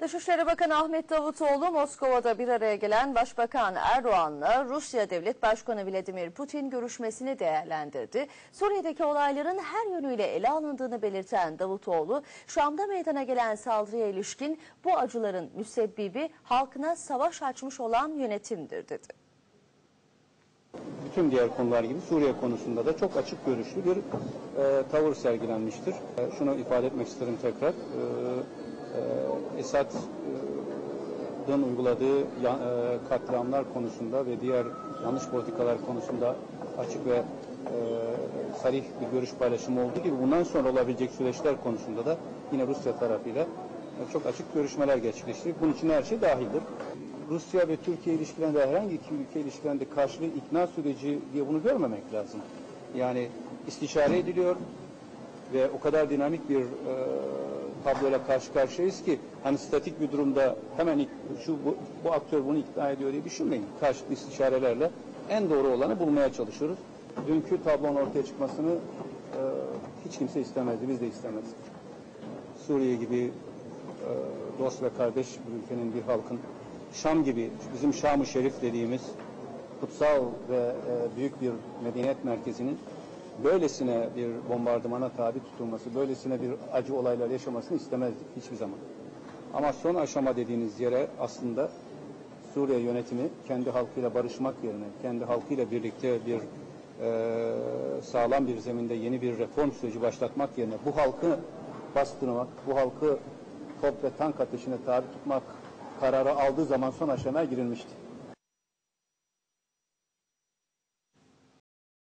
Dışişleri Bakanı Ahmet Davutoğlu Moskova'da bir araya gelen Başbakan Erdoğan'la Rusya Devlet Başkanı Vladimir Putin görüşmesini değerlendirdi. Suriye'deki olayların her yönüyle ele alındığını belirten Davutoğlu, Şam'da meydana gelen saldırıya ilişkin bu acıların müsebbibi halkına savaş açmış olan yönetimdir dedi. bütün diğer konular gibi Suriye konusunda da çok açık görüşlü bir e, tavır sergilenmiştir. E, şunu ifade etmek isterim tekrar. E, e, Esad'ın uyguladığı e, katliamlar konusunda ve diğer yanlış politikalar konusunda açık ve e, sarih bir görüş paylaşımı olduğu gibi bundan sonra olabilecek süreçler konusunda da yine Rusya tarafıyla e, çok açık görüşmeler gerçekleştirdik. Bunun için her şey dahildir. Rusya ve Türkiye ilişkilerinde herhangi iki ülke ilişkilerinde karşılığı ikna süreci diye bunu görmemek lazım. Yani istişare ediliyor ve o kadar dinamik bir e, tabloyla karşı karşıyayız ki hani statik bir durumda hemen şu bu, bu aktör bunu ikna ediyor diye düşünmeyin. Karşılıklı istişarelerle en doğru olanı bulmaya çalışıyoruz. Dünkü tablonun ortaya çıkmasını e, hiç kimse istemezdi, biz de istemezdik. Suriye gibi e, dost ve kardeş bir ülkenin bir halkın Şam gibi bizim Şam-ı Şerif dediğimiz kutsal ve e, büyük bir medeniyet merkezinin böylesine bir bombardımana tabi tutulması, böylesine bir acı olaylar yaşamasını istemezdik hiçbir zaman. Ama son aşama dediğiniz yere aslında Suriye yönetimi kendi halkıyla barışmak yerine, kendi halkıyla birlikte bir e, sağlam bir zeminde yeni bir reform süreci başlatmak yerine bu halkı bastırmak, bu halkı top ve tank ateşine tabi tutmak kararı aldığı zaman son aşamaya girilmişti.